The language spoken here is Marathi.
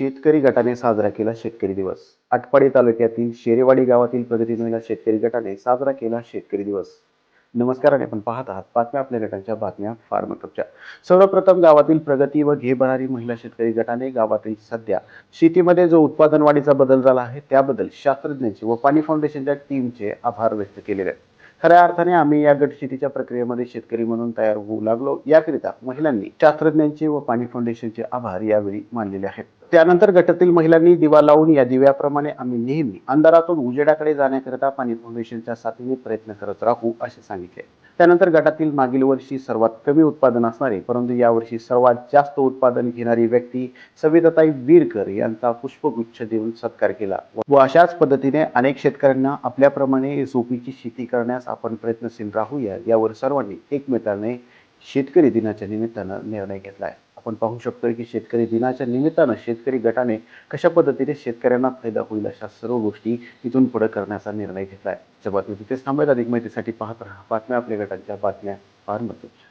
शेतकरी गटाने साजरा केला शेतकरी दिवस. आटपाडी तालुक्यातील शेरेवाडी गावातील प्रगती महिला शेतकरी गटाने साजरा केला शेतकरी दिवस. नमस्कार आणि आपण पाहत आहात बातम्या आपल्या गटांच्या बातम्या फार महत्त्वाच्या सर्वप्रथम गावातील प्रगती व घे भरारी महिला शेतकरी गटाने गावातील सध्या शेतीमध्ये जो उत्पादन वाढीचा बदल झाला आहे त्याबद्दल शास्त्रज्ञांचे व पाणी फाउंडेशनच्या टीमचे आभार व्यक्त केलेले आहेत. खऱ्या अर्थाने आम्ही या गट शेतीच्या प्रक्रियेमध्ये शेतकरी म्हणून तयार होऊ लागलो. याकरिता महिलांनी शास्त्रज्ञांचे व पाणी फाउंडेशनचे आभार यावेळी मानलेले आहेत. त्यानंतर गटातील महिलांनी दिवा लावून या दिव्याप्रमाणे आम्ही नेहमी अंधारातून उजेडाकडे जाण्याकरिता पाणी फाउंडेशनच्या साथीने प्रयत्न करत राहू असे सांगितले. त्यानंतर गटातील मागील वर्षी सर्वात कमी उत्पादन असणारे परंतु यावर्षी सर्वात जास्त उत्पादन घेणारी व्यक्ती सविताताई वीरकर यांचा पुष्पगुच्छ देऊन सत्कार केला व अशाच पद्धतीने अनेक शेतकऱ्यांना आपल्याप्रमाणे झोपीची शेती करण्यास आपण प्रयत्नशील राहूया यावर सर्वांनी एकमेकांनी शेतकरी दिनाच्या निमित्तानं निर्णय घेतला आहे. आपण पाहू शकतो की शेतकरी दिनाच्या निमित्तानं शेतकरी गटाने कशा पद्धतीने शेतकऱ्यांना फायदा होईल अशा सर्व गोष्टी इथून पुढे करण्याचा निर्णय घेतला आहे बातमी तिथेच थांबायला अधिक माहितीसाठी पाहत राहा. बातम्या आपल्या गटांच्या बातम्या फार महत्त्वाच्या